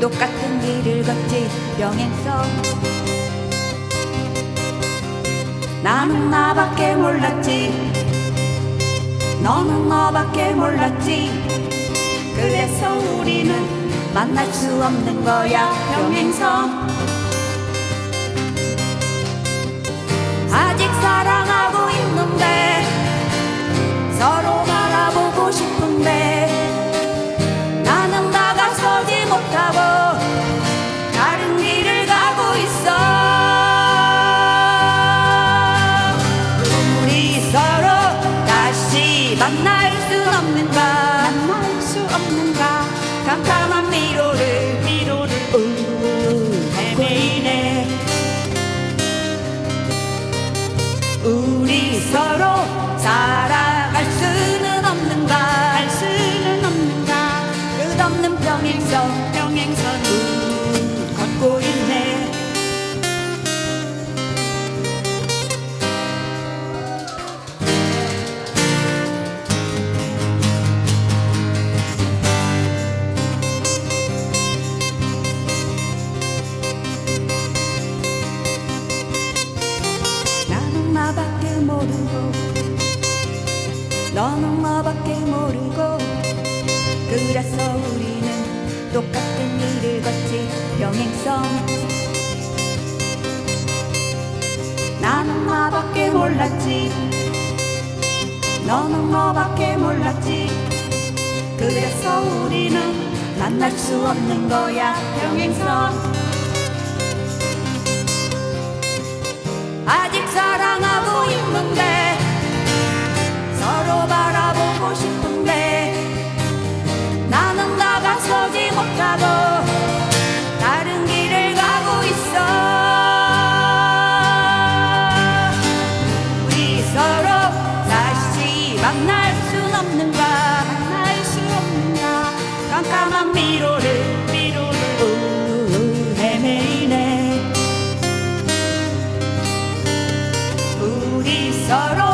똑같은 길을 걷지 병행성. 나는 나밖에 몰랐지. 너는 너밖에 몰랐지. 그래서 우리는 만날 수 없는 거야 병행성 없는가 만날 수 없는가 깜깜한 미로를 미로를 헤매이네. 우리 서로 살아갈 수는 없는가 할 수는 없는가 끝없는 병행선 병행선 모르고 너는 너밖에 모르고 그래서 우리는 똑같은 길을 걷지 병행성. 나는 나밖에 몰랐지. 너는 너밖에 몰랐지. 그래서 우리는 만날 수 없는 거야 병행성. 아직 만날 순 없는가? 만날 수 없는가? 깜깜한 미로를 미로를 우, 헤매이네. 우리 서로